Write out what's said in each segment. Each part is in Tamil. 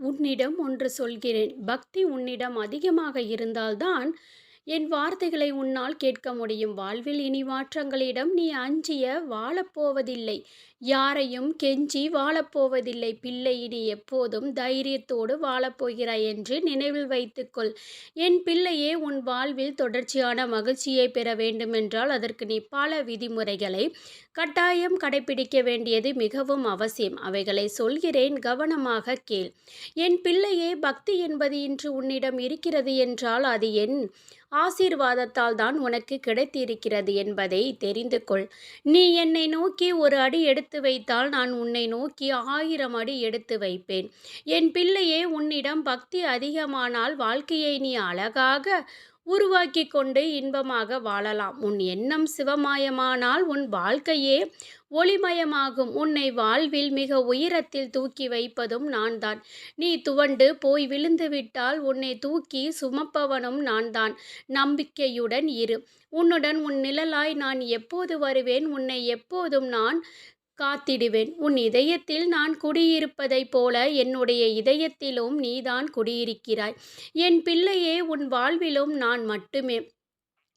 உன்னிடம் ஒன்று சொல்கிறேன். பக்தி உன்னிடம் அதிகமாக இருந்தால்தான் என் வார்த்தைகளை உன்னால் கேட்க முடியும். வாழ்வில் இனி மாற்றங்களிடம் நீ அஞ்சிய வாழப்போவதில்லை. யாரையும் கெஞ்சி வாழப்போவதில்லை. பிள்ளை இனி எப்போதும் தைரியத்தோடு வாழப்போகிறாய் என்று நினைவில் வைத்துக்கொள். என் பிள்ளையே உன் வாழ்வில் தொடர்ச்சியான மகிழ்ச்சியை பெற வேண்டுமென்றால் அதற்கு நீ பல விதிமுறைகளை கட்டாயம் கடைப்பிடிக்க வேண்டியது மிகவும் அவசியம். அவைகளை சொல்கிறேன் கவனமாக கேள். என் பிள்ளையே பக்தி என்பது இன்று உன்னிடம் இருக்கிறது என்றால் அது என் ஆசீர்வாதத்தால் தான் உனக்கு கிடைத்திருக்கிறது என்பதை தெரிந்து கொள். நீ என்னை நோக்கி ஒரு அடி எடுத்து வைத்தால் நான் உன்னை நோக்கி ஆயிரம் அடி எடுத்து வைப்பேன். என் பிள்ளையே உன்னிடம் பக்தி அதிகமானால் வாழ்க்கையை நீ அழகாக உருவாக்கி கொண்டு இன்பமாக வாழலாம். உன் எண்ணம் சிவமாயமானால் உன் வாழ்க்கையே ஒளிமயமாகும். உன்னை வாழ்வில் மிக உயரத்தில் தூக்கி வைப்பதும் நான்தான். நீ துவண்டு போய் விழுந்துவிட்டால் உன்னை தூக்கி சுமப்பவனும் நான்தான். நம்பிக்கையுடன் இரு. உன்னுடன் உன் நிழலாய் நான் எப்போது வருவேன். உன்னை எப்போதும் நான் காத்திடுவேன். உன் இதயத்தில் நான் குடியிருப்பதைப் போல என்னுடைய இதயத்திலும் நீதான் குடியிருக்கிறாய். என் பிள்ளையே உன் வாழ்விலும் நான் மட்டுமே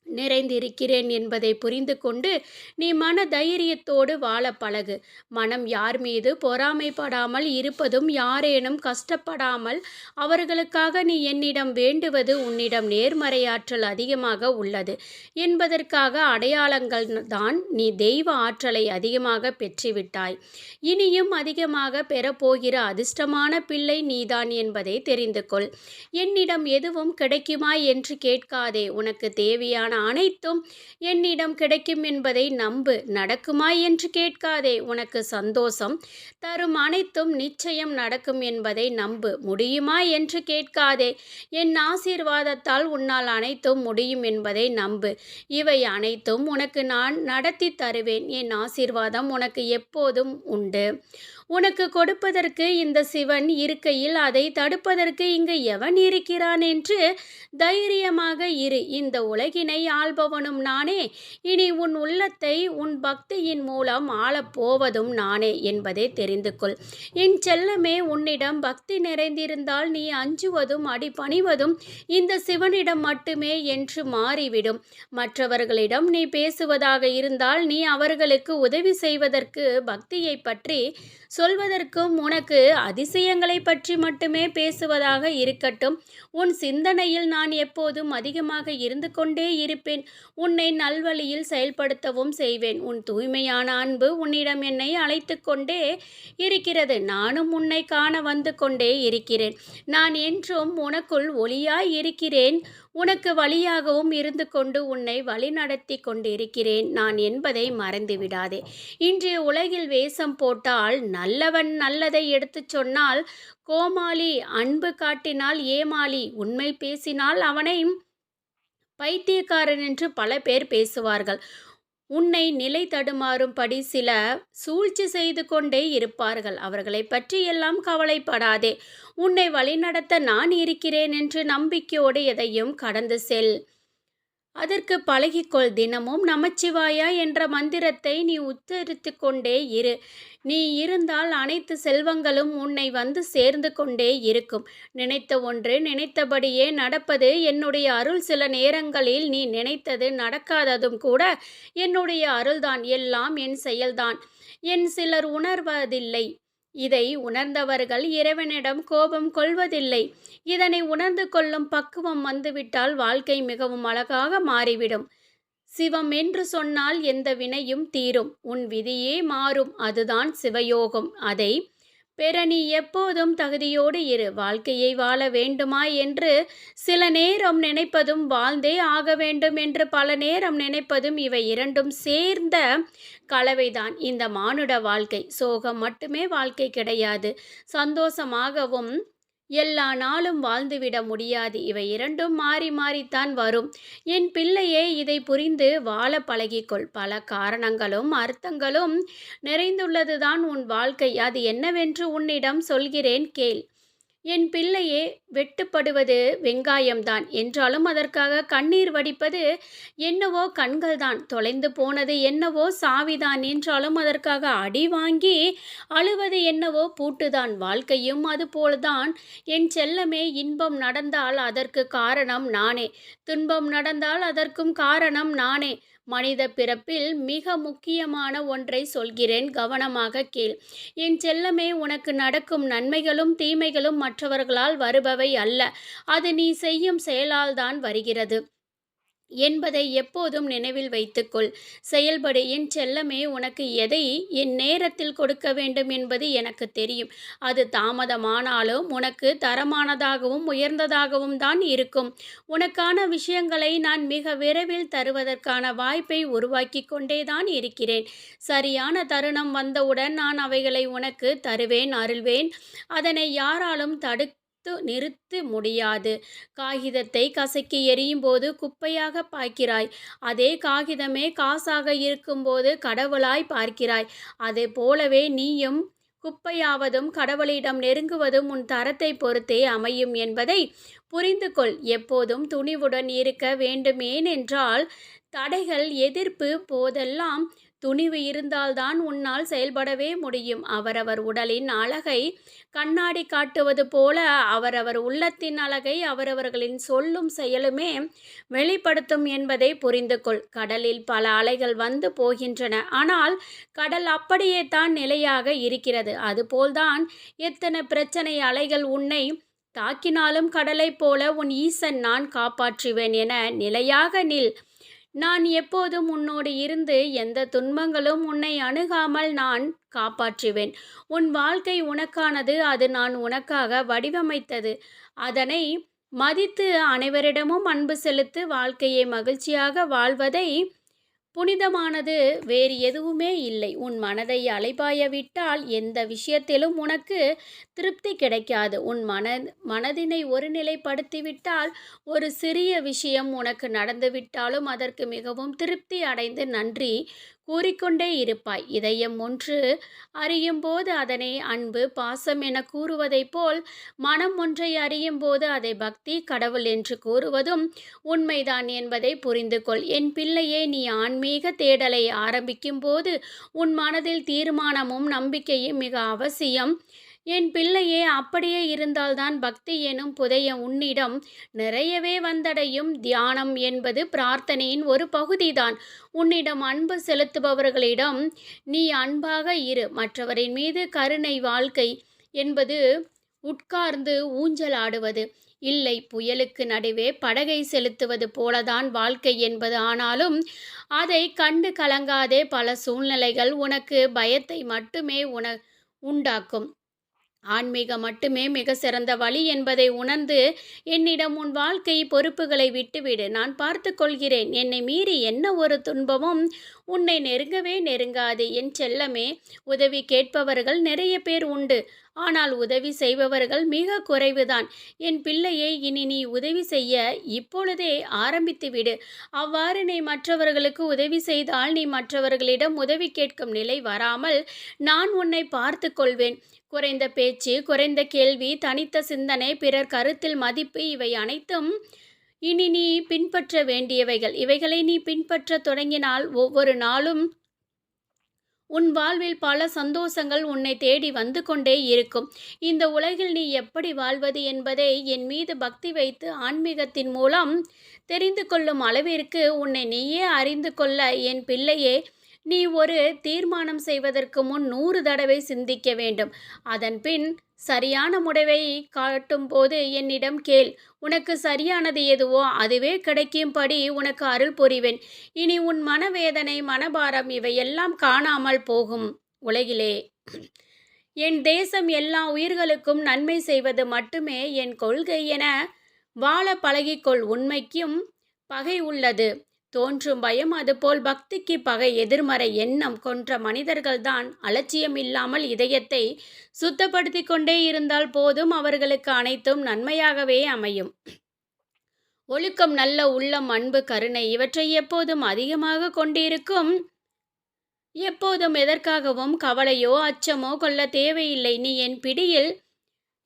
நிறைந்திருக்கிறேன் என்பதை புரிந்து கொண்டு நீ மன தைரியத்தோடு வாழ பழகு. மனம் யார் மீது பொறாமைப்படாமல் இருப்பதும் யாரேனும் கஷ்டப்படாமல் அவர்களுக்காக நீ என்னிடம் வேண்டுவது உன்னிடம் நேர்மறையாற்றல் அதிகமாக உள்ளது என்பதற்காக அடையாளங்கள் தான் நீ தெய்வ ஆற்றலை அதிகமாக பெற்றுவிட்டாய். இனியும் அதிகமாக பெறப்போகிற அதிர்ஷ்டமான பிள்ளை நீதான் என்பதை தெரிந்து கொள். என்னிடம் எதுவும் கிடைக்குமா என்று கேட்காதே. உனக்கு தேவையான அனைத்தும் என்னிடம் கிடைக்கும் என்பதை நம்பு. நடக்குமா என்று கேட்காதே. உனக்கு சந்தோஷம் தரும் அனைத்தும் நிச்சயம் நடக்கும் என்பதை நம்பு. முடியுமா என்று கேட்காதே. என் ஆசீர்வாதத்தால் உன்னால் அனைத்தும் முடியும் என்பதை நம்பு. இவை அனைத்தும் உனக்கு நான் நடத்தித் தருவேன். என் ஆசீர்வாதம் உனக்கு எப்போதும் உண்டு. உனக்கு கொடுப்பதற்கு இந்த சிவன் இருக்கையில் அதை தடுப்பதற்கு இங்கு எவன் இருக்கிறான் என்று தைரியமாக இரு. இந்த உலகினை ஆள்பவனும் நானே. இனி உன் உள்ளத்தை உன் பக்தியின் மூலம் ஆளப்போவதும் நானே என்பதை தெரிந்து கொள். என் செல்லமே உன்னிடம் பக்தி நிறைந்திருந்தால் நீ அஞ்சுவதும் அடிபணிவதும் இந்த சிவனிடம் மட்டுமே என்று மாறிவிடும். மற்றவர்களிடம் நீ பேசுவதாக இருந்தால் நீ அவர்களுக்கு உதவி செய்வதற்கு பக்தியைப் பற்றி சொல்வதற்கும் உனக்கு அதிசயங்களைப் பற்றி மட்டுமே பேசுவதாக இருக்கட்டும். உன் சிந்தனையில் நான் எப்போதும் அதிகமாக இருந்து கொண்டே இருப்பேன். உன்னை நல்வழியில் செயல்படுத்தவும் செய்வேன். உன் தூய்மையான அன்பு உன்னிடம் என்னை அழைத்து கொண்டே இருக்கிறது. நானும் உன்னை காண வந்து கொண்டே இருக்கிறேன். நான் என்றும் உனக்குள் ஒளியாய் இருக்கிறேன். உனக்கு வழியாகவும் இருந்து கொண்டு உன்னை வழிநடத்தி கொண்டிருக்கிறேன் நான் என்பதை மறந்துவிடாதே. இன்றைய உலகில் வேஷம் போட்டால் நல்லவன் நல்லதை எடுத்துச் சொன்னால் கோமாளி அன்பு காட்டினால் ஏமாளி உண்மை பேசினால் அவனை பைத்தியக்காரன் என்று பல பேர் பேசுவார்கள். உன்னை நிலை தடுமாறும்படி சிலர் சூழ்ச்சி செய்து கொண்டே இருப்பார்கள். அவர்களை பற்றி எல்லாம் கவலைப்படாதே. உன்னை வழிநடத்த நான் இருக்கிறேன் என்று நம்பிக்கையோடு எதையும் கடந்து செல். அதற்கு பழகிக்கொள். தினமும் நமச்சிவாயா என்ற மந்திரத்தை நீ உச்சரித்து கொண்டே இரு. நீ இருந்தால் அனைத்து செல்வங்களும் உன்னை வந்து சேர்ந்து கொண்டே இருக்கும். நினைத்த ஒன்று நினைத்தபடியே நடப்பது என்னுடைய அருள். சில நேரங்களில் நீ நினைத்தது நடக்காததும் கூட என்னுடைய அருள்தான். எல்லாம் என் செயல்தான் என் சிலர் உணர்வதில்லை. இதை உணர்ந்தவர்கள் இறைவனிடம் கோபம் கொள்வதில்லை. இதனை உணர்ந்து கொள்ளும் பக்குவம் வந்துவிட்டால் வாழ்க்கை மிகவும் அழகாக மாறிவிடும். சிவம் என்று சொன்னால் எந்த வினையும் தீரும். உன் விதியே மாறும். அதுதான் சிவயோகம். அதை பெற நீ எப்போதும் தகுதியோடு இரு. வாழ்க்கையை வாழ வேண்டுமா என்று சில நேரம் நினைப்பதும் வாழ்ந்தே ஆக வேண்டும் என்று பல நேரம் நினைப்பதும் இவை இரண்டும் சேர்ந்த கலவைதான் இந்த மானுட வாழ்க்கை. சோகம் மட்டுமே வாழ்க்கை கிடையாது. சந்தோஷமாகவும் எல்லா நாளும் வாழ்ந்துவிட முடியாது. இவை இரண்டும் மாறி மாறித்தான் வரும். என் பிள்ளையே இதை புரிந்து வாழ பழகிக்கொள். பல காரணங்களும் அர்த்தங்களும் நிறைந்துள்ளதுதான் உன் வாழ்க்கை. அது என்னவென்று உன்னிடம் சொல்கிறேன் கேள். என் பிள்ளையே வெட்டுப்படுவது வெங்காயம்தான். என்றாலும் அதற்காக கண்ணீர் வடிப்பது என்னவோ கண்கள்தான். தொலைந்து போனது என்னவோ சாவிதான். என்றாலும் அதற்காக அடி வாங்கி அழுவது என்னவோ பூட்டுதான். வாழ்க்கையும் அதுபோல்தான். என் செல்லமே இன்பம் நடந்தால் அதற்கு காரணம் நானே. துன்பம் நடந்தால் அதற்கும் காரணம் நானே. மனித பிறப்பில் மிக முக்கியமான ஒன்றை சொல்கிறேன். கவனமாக கேள். என் செல்லமே உனக்கு நடக்கும் நன்மைகளும் தீமைகளும் மற்றவர்களால் வருபவை அல்ல. அது நீ செய்யும் செயலால்தான் வருகிறது. என்பதை எப்போதும் நினைவில் வைத்துக்கொள். செயல்படு என் செல்லமே உனக்கு எதை என் நேரத்தில் கொடுக்க வேண்டும் என்பது எனக்கு தெரியும். அது தாமதமானாலும் உனக்கு தரமானதாகவும் உயர்ந்ததாகவும் தான் இருக்கும். உனக்கான விஷயங்களை நான் மிக விரைவில் தருவதற்கான வாய்ப்பை உருவாக்கி கொண்டேதான் இருக்கிறேன். சரியான தருணம் வந்தவுடன் நான் அவைகளை உனக்கு தருவேன் அருள்வேன். அதனை யாராலும் தடு நிறுத்து நிறுத்த முடியாது. காகிதத்தை கசக்கி எரியும் போது குப்பையாக பார்க்கிறாய். அதே காகிதமே காசாக இருக்கும்போது கடவுளாய் பார்க்கிறாய். அதே போலவே நீயும் குப்பையாவதும் கடவுளிடம் நெருங்குவதும் உன் தரத்தை பொறுத்தே அமையும் என்பதை புரிந்து கொள் எப்போதும் துணிவுடன் இருக்க வேண்டும் ஏனென்றால் தடைகள் எதிர்ப்பு போதெல்லாம் துணிவு இருந்தால்தான் உன்னால் செயல்படவே முடியும். அவரவர் உடலின் அழகை கண்ணாடி காட்டுவது போல அவரவர் உள்ளத்தின் அழகை அவரவர்களின் சொல்லும் செயலுமே வெளிப்படுத்தும் என்பதை புரிந்து கொள் கடலில் பல அலைகள் வந்து போகின்றன. ஆனால் கடல் அப்படியே தான் நிலையாக இருக்கிறது. அதுபோல்தான் எத்தனை பிரச்சனை அலைகள் உன்னை தாக்கினாலும் கடலைப் போல உன் ஈசன் நான் காப்பாற்றுவேன் என நிலையாக நில். நான் எப்போதும் உன்னோடு இருந்து எந்த துன்பங்களும் உன்னை அணுகாமல் நான் காப்பாற்றுவேன். உன் வாழ்க்கை உனக்கானது அது நான் உனக்காக வடிவமைத்தது. அதனை மதித்து அனைவரிடமும் அன்பு செலுத்து வாழ்க்கையை மகிழ்ச்சியாக வாழ்வதை புனிதமானது வேறு எதுவுமே இல்லை. உன் மனதை அலைபாய விட்டால் எந்த விஷயத்திலும் உனக்கு திருப்தி கிடைக்காது. உன் மன மனதினை ஒருநிலைப்படுத்திவிட்டால் ஒரு சிறிய விஷயம் உனக்கு நடந்துவிட்டாலும் அதற்கு மிகவும் திருப்தி அடைந்து நன்றி கூறிக்கொண்டே இருப்பாய். இதயம் ஒன்று அறியும் போது அதனை அன்பு பாசம் என கூறுவதைப் போல் மனம் ஒன்றை அறியும் போது அதை பக்தி கடவுள் என்று கூறுவதும் உண்மைதான் என்பதை புரிந்து கொள் என் பிள்ளையே நீ ஆன்மீக தேடலை ஆரம்பிக்கும் போது உன் மனதில் தீர்மானமும் நம்பிக்கையும் மிக அவசியம். என் பிள்ளையே அப்படியே இருந்தால்தான் பக்தி எனும் புதைய உன்னிடம் நிறையவே வந்தடையும். தியானம் என்பது பிரார்த்தனையின் ஒரு பகுதிதான். உன்னிடம் அன்பு செலுத்துபவர்களிடம் நீ அன்பாக இரு. மற்றவரின் மீது கருணை வாழ்க்கை என்பது உட்கார்ந்து ஊஞ்சல் ஆடுவது இல்லை புயலுக்கு நடுவே படகை செலுத்துவது போலதான் வாழ்க்கை என்பது. ஆனாலும் அதை கண்டு கலங்காதே பல சூழ்நிலைகள் உனக்கு பயத்தை மட்டுமே உன உண்டாக்கும். ஆன்மீகம் மட்டுமே மிக சிறந்த வழி என்பதை உணர்ந்து என்னிடம் உன் வாழ்க்கை பொறுப்புகளை விட்டுவிடு. நான் பார்த்து கொள்கிறேன். என்னை மீறி என்ன ஒரு துன்பமும் உன்னை நெருங்கவே நெருங்காது. என் செல்லமே உதவி கேட்பவர்கள் நிறைய பேர் உண்டு. ஆனால் உதவி செய்பவர்கள் மிக குறைவுதான். என் பிள்ளையை இனி நீ உதவி செய்ய இப்பொழுதே ஆரம்பித்து விடு. அவ்வாறு நீ மற்றவர்களுக்கு உதவி செய்தால் நீ மற்றவர்களிடம் உதவி கேட்கும் நிலை வராமல் நான் உன்னை பார்த்து கொள்வேன். குறைந்த பேச்சு குறைந்த கேள்வி தனித்த சிந்தனை பிறர் கருத்தில் மதிப்பு இவை அனைத்தும் இனி நீ பின்பற்ற வேண்டியவைகள். இவைகளை நீ பின்பற்ற தொடங்கினால் ஒவ்வொரு நாளும் உன் வாழ்வில் பல சந்தோஷங்கள் உன்னை தேடி வந்து கொண்டே இருக்கும். இந்த உலகில் நீ எப்படி வாழ்வது என்பதை என் மீது பக்தி வைத்து ஆன்மீகத்தின் மூலம் தெரிந்து கொள்ளும் அளவிற்கு உன்னை நீயே அறிந்து கொள்ள என் பிள்ளையே நீ ஒரு தீர்மானம் செய்வதற்கு முன் நூறு தடவை சிந்திக்க வேண்டும். அதன் பின் சரியான முடிவை காட்டும்போது என்னிடம் கேள். உனக்கு சரியானது எதுவோ அதுவே கிடைக்கும்படி உனக்கு அருள் புரிவேன். இனி உன் மனவேதனை மனபாரம் இவையெல்லாம் காணாமல் போகும். உலகிலே என் தேசம் எல்லா உயிர்களுக்கும் நன்மை செய்வது மட்டுமே என் கொள்கை என வாழ பழகிக்கொள். உண்மைக்கும் பகை உள்ளது. தோன்றும் பயம் அதுபோல் பக்திக்கு பகை எதிர்மறை எண்ணம் கொன்ற மனிதர்கள்தான் அலட்சியம் இல்லாமல் இதயத்தை சுத்தப்படுத்தி கொண்டே இருந்தால் போதும் அவர்களுக்கு அனைத்தும் நன்மையாகவே அமையும். ஒழுக்கம் நல்ல உள்ளம் அன்பு கருணை இவற்றை எப்போதும் அதிகமாக கொண்டிருக்கும். எப்போதும் எதற்காகவும் கவலையோ அச்சமோ கொள்ள தேவையில்லை. நீ என் பிடியில்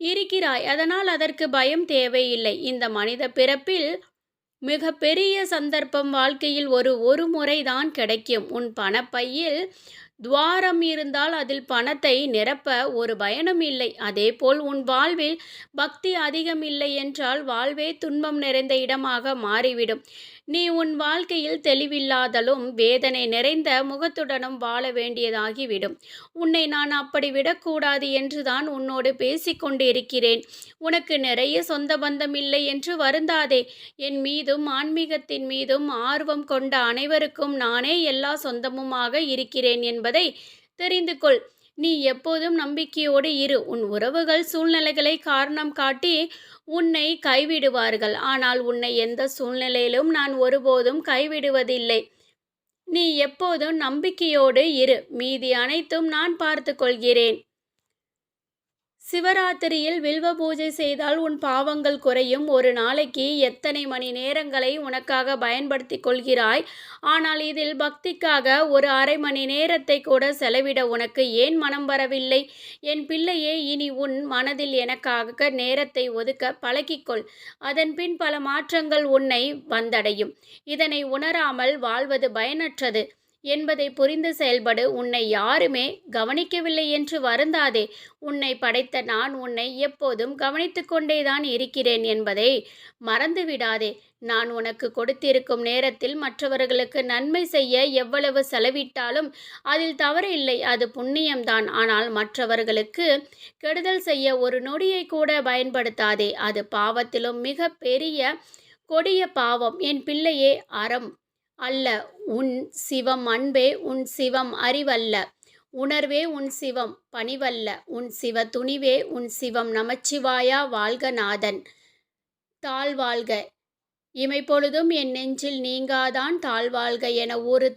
இருக்கிறாய். அதனால் அதற்கு பயம் தேவையில்லை. இந்த மனித பிறப்பில் மிக பெரிய சந்தர்ப்பம் வாழ்க்கையில் ஒரு ஒரு முறைதான் கிடைக்கும். உன் பணப்பையில் துவாரம் இருந்தால் அதில் பணத்தை நிரப்ப ஒரு பயனும் இல்லை. அதேபோல் உன் வாழ்வில் பக்தி அதிகம் இல்லை என்றால் வாழ்வே துன்பம் நிறைந்த இடமாக மாறிவிடும். நீ உன் வாழ்க்கையில் தெளிவில்லாதலும் வேதனை நிறைந்த முகத்துடனும் வாழ வேண்டியதாகிவிடும். உன்னை நான் அப்படி விடக்கூடாது என்றுதான் உன்னோடு பேசிக்கொண்டிருக்கிறேன். உனக்கு நிறைய சொந்த பந்தம் இல்லை என்று வருந்தாதே. என் மீதும் ஆன்மீகத்தின் மீதும் ஆர்வம் கொண்ட அனைவருக்கும் நானே எல்லா சொந்தமுமாக இருக்கிறேன் என்பதை தெரிந்து கொள் நீ எப்போதும் நம்பிக்கையோடு இரு. உன் உறவுகள் சூழ்நிலைகளை காரணம் காட்டி உன்னை கைவிடுவார்கள். ஆனால் உன்னை எந்த சூழ்நிலையிலும் நான் ஒருபோதும் கைவிடுவதில்லை. நீ எப்போதும் நம்பிக்கையோடு இரு. மீதி அனைத்தும் நான் பார்த்து கொள்கிறேன் சிவராத்திரியில் வில்வ பூஜை செய்தால் உன் பாவங்கள் குறையும். ஒரு நாளைக்கு எத்தனை மணி நேரங்களை உனக்காக பயன்படுத்தி கொள்கிறாய்? ஆனால் இதில் பக்திக்காக ஒரு அரை மணி நேரத்தை கூட செலவிட உனக்கு ஏன் மனம் வரவில்லை? என் பிள்ளையே இனி உன் மனதில் எனக்காக நேரத்தை ஒதுக்க பழகிக்கொள். அதன்பின் பல மாற்றங்கள் உன்னை வந்தடையும். இதனை உணராமல் வாழ்வது பயனற்றது. என்பதை புரிந்து செயல்படு. உன்னை யாருமே கவனிக்கவில்லை என்று வருந்தாதே. உன்னை படைத்த நான் உன்னை எப்போதும் கவனித்து கொண்டேதான் இருக்கிறேன் என்பதை மறந்துவிடாதே. நான் உனக்கு கொடுத்திருக்கும் நேரத்தில் மற்றவர்களுக்கு நன்மை செய்ய எவ்வளவு செலவிட்டாலும் அதில் தவறு இல்லை அது புண்ணியம்தான். ஆனால் மற்றவர்களுக்கு கெடுதல் செய்ய ஒரு நொடியை கூட பயன்படுத்தாதே. அது பாவத்திலும் மிக பெரிய கொடிய பாவம். என் பிள்ளையே அறம் அல்ல. உன் சிவம் அன்பே உன் சிவம் அறிவல்ல. உணர்வே உன் சிவம் பணிவல்ல. உன் சிவ துணிவே உன் சிவம் நமச்சிவாயா வாழ்க நாதன். தாழ்வாழ்க இமைப்பொழுதும் என் நெஞ்சில் நீங்காதான் தாழ்வாழ்க என ஒரு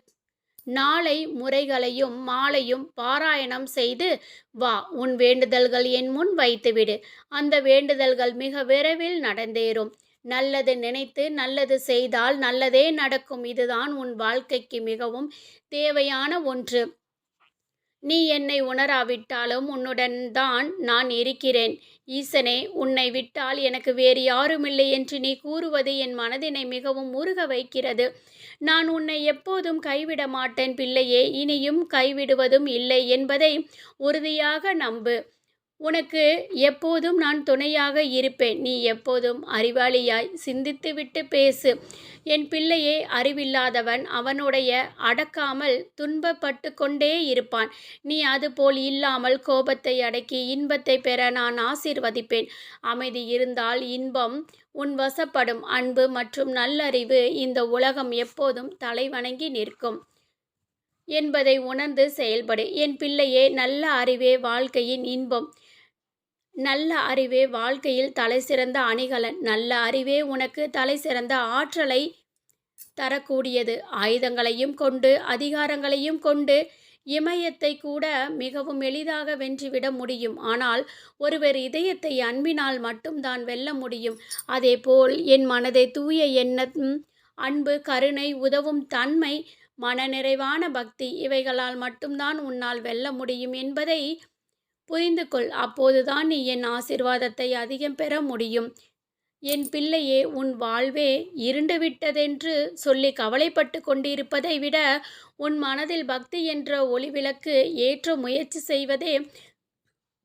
நாளை முறைகளையும் மாலையும் பாராயணம் செய்து வா. உன் வேண்டுதல்கள் என் முன் வைத்துவிடு. அந்த வேண்டுதல்கள் மிக விரைவில் நடந்தேறும். நல்லது நினைத்து நல்லது செய்தால் நல்லதே நடக்கும். இதுதான் உன் வாழ்க்கைக்கு மிகவும் தேவையான ஒன்று. நீ என்னை உணராவிட்டாலும் உன்னுடன் தான் நான் இருக்கிறேன். ஈசனே உன்னை விட்டால் எனக்கு வேறு யாருமில்லை என்று நீ கூறுவது என் மனதினை மிகவும் உருக வைக்கிறது. நான் உன்னை எப்போதும் கைவிட மாட்டேன் பிள்ளையே. இனியும் கைவிடுவதும் இல்லை என்பதை உறுதியாக நம்பு. உனக்கு எப்போதும் நான் துணையாக இருப்பேன். நீ எப்போதும் அறிவாளியாய் சிந்தித்துவிட்டு பேசு. என் பிள்ளையே அறிவில்லாதவன் அவனுடைய அடக்காமல் துன்பப்பட்டு கொண்டே இருப்பான். நீ அதுபோல் இல்லாமல் கோபத்தை அடக்கி இன்பத்தை பெற நான் ஆசீர்வதிப்பேன். அமைதி இருந்தால் இன்பம் உன் வசப்படும். அன்பு மற்றும் நல்லறிவு இந்த உலகம் எப்போதும் தலைவணங்கி நிற்கும். என்பதை உணர்ந்து செயல்படு. என் பிள்ளையே நல்ல அறிவே வாழ்க்கையின் இன்பம். நல்ல அறிவே வாழ்க்கையில் தலை சிறந்த அணிகலன். நல்ல அறிவே உனக்கு தலை சிறந்த ஆற்றலை தரக்கூடியது. ஆயுதங்களையும் கொண்டு அதிகாரங்களையும் கொண்டு இமயத்தை கூட மிகவும் எளிதாக வென்றுவிட முடியும். ஆனால் ஒருவர் இதயத்தை அன்பினால் மட்டும்தான் வெல்ல முடியும். அதேபோல் என் மனதை தூய எண்ணம் அன்பு கருணை உதவும் தன்மை மனநிறைவான பக்தி இவைகளால் மட்டும்தான் உன்னால் வெல்ல முடியும் என்பதை புரிந்து கொள் அப்போதுதான் நீ என் ஆசிர்வாதத்தை அதிகம் பெற முடியும். என் பிள்ளையே உன் வாழ்வே இருண்டு விட்டதென்று சொல்லி கவலைப்பட்டு கொண்டிருப்பதை விட உன் மனதில் பக்தி என்ற ஒளிவிளக்கு ஏற்ற முயற்சி செய்வதே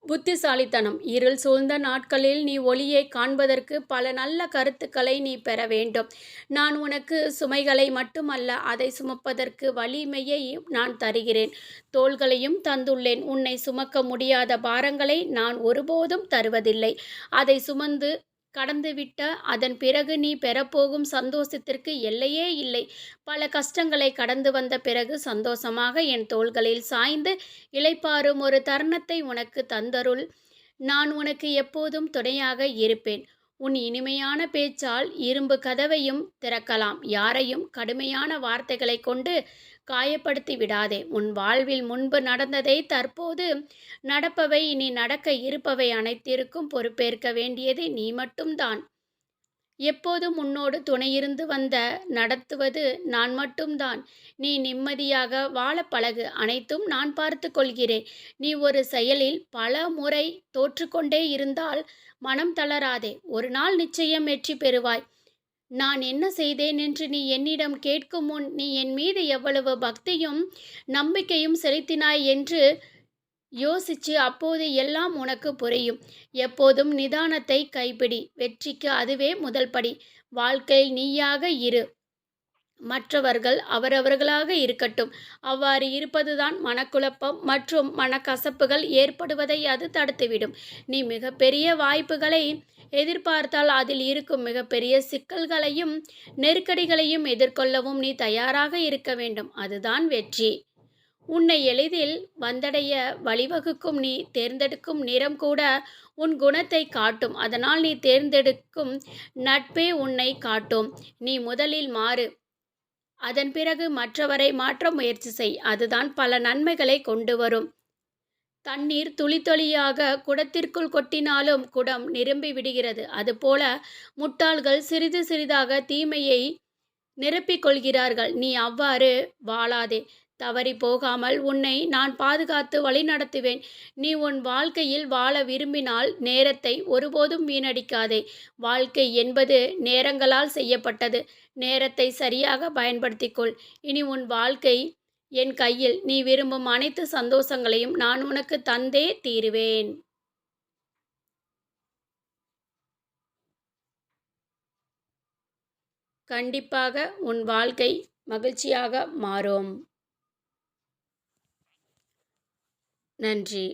புத்திசாலித்தனம். இருள் சூழ்ந்த நாட்களில் நீ ஒளியை காண்பதற்கு பல நல்ல கருத்துக்களை நீ பெற வேண்டும். நான் உனக்கு சுமைகளை மட்டுமல்ல அதை சுமப்பதற்கு வலிமையை நான் தருகிறேன். தோள்களையும் தந்துள்ளேன். உன்னை சுமக்க முடியாத பாரங்களை நான் ஒருபோதும் தருவதில்லை. அதை சுமந்து கடந்துவிட்ட அதன் பிறகு நீ பெறப்போகும் சந்தோஷத்திற்கு எல்லையே இல்லை. பல கஷ்டங்களை கடந்து வந்த பிறகு சந்தோஷமாக என் தோள்களில் சாய்ந்து இளைப்பாறும் ஒரு தருணத்தை உனக்கு தந்தருள். நான் உனக்கு எப்போதும் துணையாக இருப்பேன். உன் இனிமையான பேச்சால் இரும்பு கதவையும் திறக்கலாம். யாரையும் கடுமையான வார்த்தைகளை கொண்டு காயப்படுத்தி விடாதே. உன் வாழ்வில் முன்பு நடந்ததை தற்போது நடப்பவை இனி நடக்க இருப்பவை அனைத்திற்கும் பொறுப்பேற்க வேண்டியது நீ மட்டும்தான். எப்போதும் உன்னோடு துணையிருந்து வந்த நடத்துவது நான் மட்டும்தான். நீ நிம்மதியாக வாழ பழகு. அனைத்தும் நான் பார்த்து கொள்கிறேன். நீ ஒரு செயலில் பல முறை தோற்றுக்கொண்டே இருந்தால் மனம் தளராதே. ஒரு நாள் நிச்சயம் வெற்றி பெறுவாய். நான் என்ன செய்தேன் என்று நீ என்னிடம் கேட்கும் முன் நீ என் மீது எவ்வளவு பக்தியும் நம்பிக்கையும் செலுத்தினாய் என்று யோசிச்சு அப்போது எல்லாம் உனக்கு புரியும். எப்போதும் நிதானத்தை கைப்பிடி. வெற்றிக்கு அதுவே முதல் படி. வாழ்க்கையில் நீயாக இரு. மற்றவர்கள் அவரவர்களாக இருக்கட்டும். அவ்வாறு இருப்பதுதான் மனக்குழப்பம் மற்றும் மனக்கசப்புகள் ஏற்படுவதை அது தடுத்துவிடும். நீ மிகப்பெரிய வாய்ப்புகளை எதிர்பார்த்தால் அதில் இருக்கும் மிகப்பெரிய சிக்கல்களையும் நெருக்கடிகளையும் எதிர்கொள்ளவும் நீ தயாராக இருக்க வேண்டும். அதுதான் வெற்றி. உன்னை எளிதில் வந்தடைய வழிவகுக்கும் நீ தேர்ந்தெடுக்கும் நிறம் கூட உன் குணத்தை காட்டும். அதனால் நீ தேர்ந்தெடுக்கும் நட்பே உன்னை காட்டும். நீ முதலில் மாறு. அதன் பிறகு மற்றவரை மாற்ற முயற்சி செய். அதுதான் பல நன்மைகளை கொண்டு வரும். தண்ணீர் துளி குடத்திற்குள் கொட்டினாலும் குடம் நிரம்பி விடுகிறது. அதுபோல முட்டாள்கள் சிறிது சிறிதாக தீமையை நிரப்பிக் கொள்கிறார்கள். நீ அவ்வாறு வாழாதே. தவறி போகாமல் உன்னை நான் பாதுகாத்து வழிநடத்துவேன் நீ உன் வாழ்க்கையில் வாழ விரும்பினால் நேரத்தை ஒருபோதும் வீணடிக்காதே. வாழ்க்கை என்பது நேரங்களால் செய்யப்பட்டது. நேரத்தை சரியாக பயன்படுத்திக்கொள். இனி உன் வாழ்க்கை என் கையில். நீ விரும்பும் அனைத்து சந்தோஷங்களையும் நான் உனக்கு தந்தே தீருவேன். கண்டிப்பாக உன் வாழ்க்கை மகிழ்ச்சியாக மாறும். நன்றி